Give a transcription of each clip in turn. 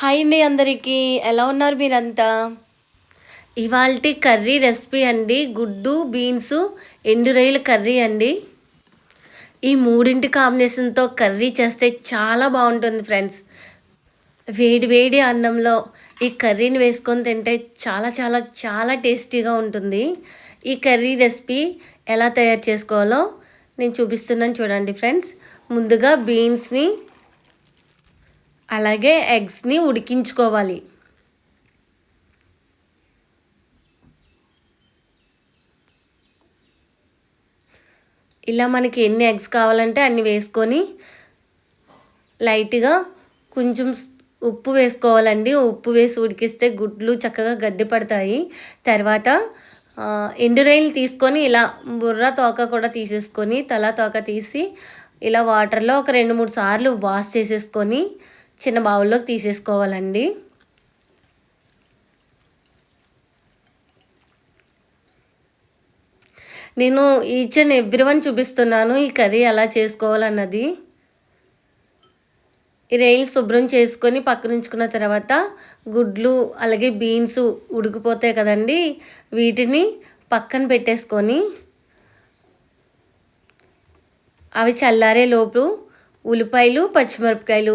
Hi అండి అందరికీ. ఎలా ఉన్నారు మీరంతా? ఇవాళ కర్రీ రెసిపీ అండి గుడ్డు బీన్స్ ఎండు రొయ్యల కర్రీ అండి. ఈ మూడింటి కాంబినేషన్తో కర్రీ చేస్తే చాలా బాగుంటుంది ఫ్రెండ్స్. వేడి వేడి అన్నంలో ఈ కర్రీని వేసుకొని తింటే చాలా చాలా చాలా టేస్టీగా ఉంటుంది. ఈ కర్రీ రెసిపీ ఎలా తయారు చేసుకోవాలో నేను చూపిస్తున్నాను చూడండి ఫ్రెండ్స్. ముందుగా బీన్స్ని అలాగే ఎగ్స్ని ఉడికించుకోవాలి. ఇలా మనకి ఎన్ని ఎగ్స్ కావాలంటే అన్ని వేసుకొని లైట్గా కొంచెం ఉప్పు వేసుకోవాలండి. ఉప్పు వేసి ఉడికిస్తే గుడ్లు చక్కగా గడ్డి పడతాయి. తర్వాత ఎండురైలు తీసుకొని ఇలా బుర్ర తోక కూడా తీసేసుకొని తల తోక తీసి ఇలా వాటర్లో ఒక రెండు మూడు సార్లు వాష్ చేసేసుకొని చిన్న బౌల్లోకి తీసేసుకోవాలండి. నేను ఈచ్ అండ్ ఎవ్రీ వన్ చూపిస్తున్నాను ఈ కర్రీ ఎలా చేసుకోవాలన్నది. ఈ రైలు శుభ్రం చేసుకొని పక్కన ఉంచుకున్న తర్వాత గుడ్లు అలాగే బీన్స్ ఉడికిపోతాయి కదండి. వీటిని పక్కన పెట్టేసుకొని అవి చల్లారే లోపు ఉల్లిపాయలు పచ్చిమిరపకాయలు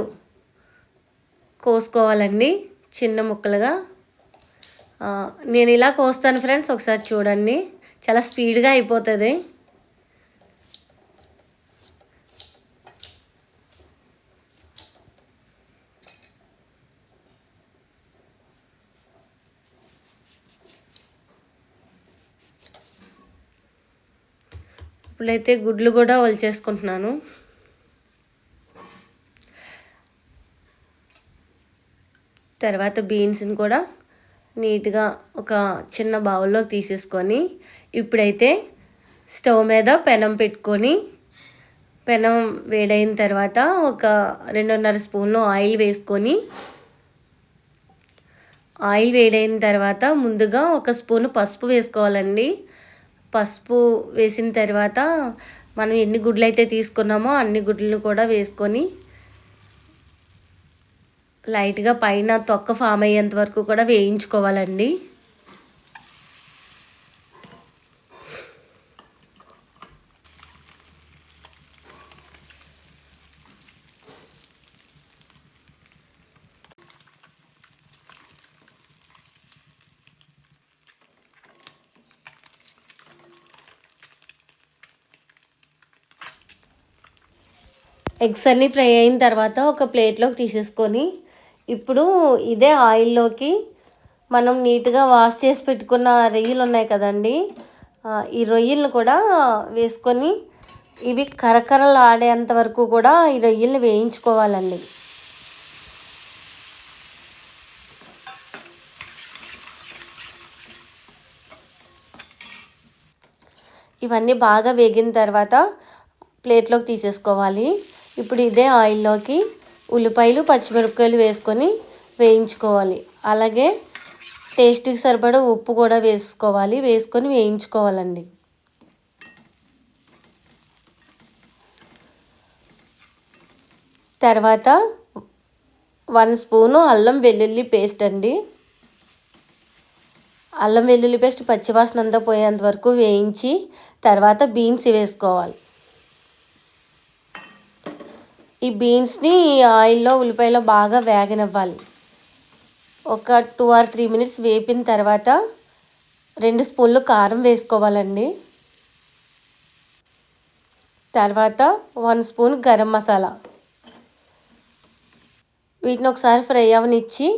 కోసుకోవాలండి చిన్న ముక్కలుగా. నేను ఇలా కోస్తాను ఫ్రెండ్స్ ఒకసారి చూడండి. చాలా స్పీడ్గా అయిపోతుంది. ఇప్పుడైతే గుడ్లు కూడా వలిచేసుకుంటున్నాను తర్వాత బీన్స్ని కూడా నీట్గా ఒక చిన్న బౌల్లోకి తీసేసుకొని ఇప్పుడైతే స్టవ్ మీద పెనం పెట్టుకొని పెనం వేడైన తర్వాత ఒక రెండున్నర స్పూన్లు ఆయిల్ వేసుకొని ఆయిల్ వేడైన తర్వాత ముందుగా ఒక స్పూన్ పసుపు వేసుకోవాలండి. పసుపు వేసిన తర్వాత మనం ఎన్ని గుడ్లు అయితే తీసుకున్నామో అన్ని గుడ్లను కూడా వేసుకొని లైట్గా పైన తొక్క ఫామ్ అయ్యేంత వరకు కూడా వేయించుకోవాలండి. ఎగ్స్ అన్నీ ఫ్రై అయిన తర్వాత ఒక ప్లేట్లోకి తీసేసుకొని ఇప్పుడు ఇదే ఆయిల్లోకి మనం నీట్గా వాష్ చేసి పెట్టుకున్న రొయ్యలు ఉన్నాయి కదండి ఈ రొయ్యలను కూడా వేసుకొని ఇవి కరకరలు ఆడేంత వరకు కూడా ఈ రొయ్యల్ని వేయించుకోవాలండి. ఇవన్నీ బాగా వేగిన తర్వాత ప్లేట్లోకి తీసేసుకోవాలి. ఇప్పుడు ఇదే ఆయిల్లోకి ఉల్లిపాయలు పచ్చిమిరపకాయలు వేసుకొని వేయించుకోవాలి. అలాగే టేస్ట్కి సరిపడా ఉప్పు కూడా వేసుకోవాలి వేసుకొని వేయించుకోవాలండి. తర్వాత వన్ స్పూను అల్లం వెల్లుల్లి పేస్ట్ అండి. అల్లం వెల్లుల్లి పేస్ట్ పచ్చివాసన అంతా పోయేంత వరకు వేయించి తర్వాత బీన్స్ వేసుకోవాలి. ఈ బీన్స్ని ఆయిల్లో ఉల్లిపాయలో బాగా వేగనివ్వాలి. ఒక టూ ఆర్ త్రీ మినిట్స్ వేపిన తర్వాత రెండు స్పూన్లు కారం వేసుకోవాలండి. తర్వాత వన్ స్పూన్ గరం మసాలా. వీటిని ఒకసారి ఫ్రై అవనిచ్చి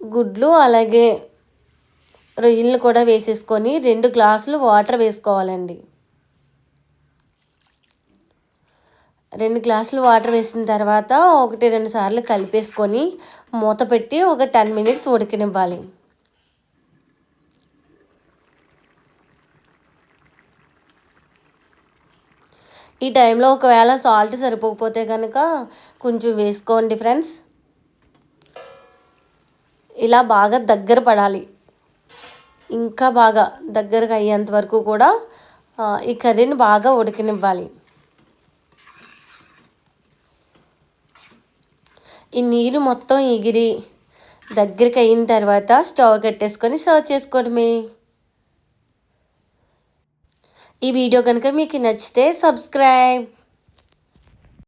గుడ్లు అలాగే రొయ్యలను కూడా వేసేసుకొని రెండు గ్లాసులు వాటర్ వేసుకోవాలండి. రెండు గ్లాసులు వాటర్ వేసిన తర్వాత ఒకటి రెండు సార్లు కలిపేసుకొని మూత పెట్టి ఒక టెన్ మినిట్స్ ఉడికినివ్వాలి. ఈ టైంలో ఒకవేళ సాల్ట్ సరిపోకపోతే కనుక కొంచెం వేసుకోండి ఫ్రెండ్స్. ఇలా బాగా దగ్గర పడాలి. ఇంకా బాగా దగ్గరకు అయ్యేంత వరకు కూడా ఈ కర్రీని బాగా ఉడికినివ్వాలి. ఈ నీరు మొత్తం ఎగిరి దగ్గరికి అయిన తర్వాత స్టవ్ కట్టేసుకొని సర్వ్ చేసుకోవడమే ఈ వీడియో కనుక మీకు నచ్చితే సబ్స్క్రైబ్.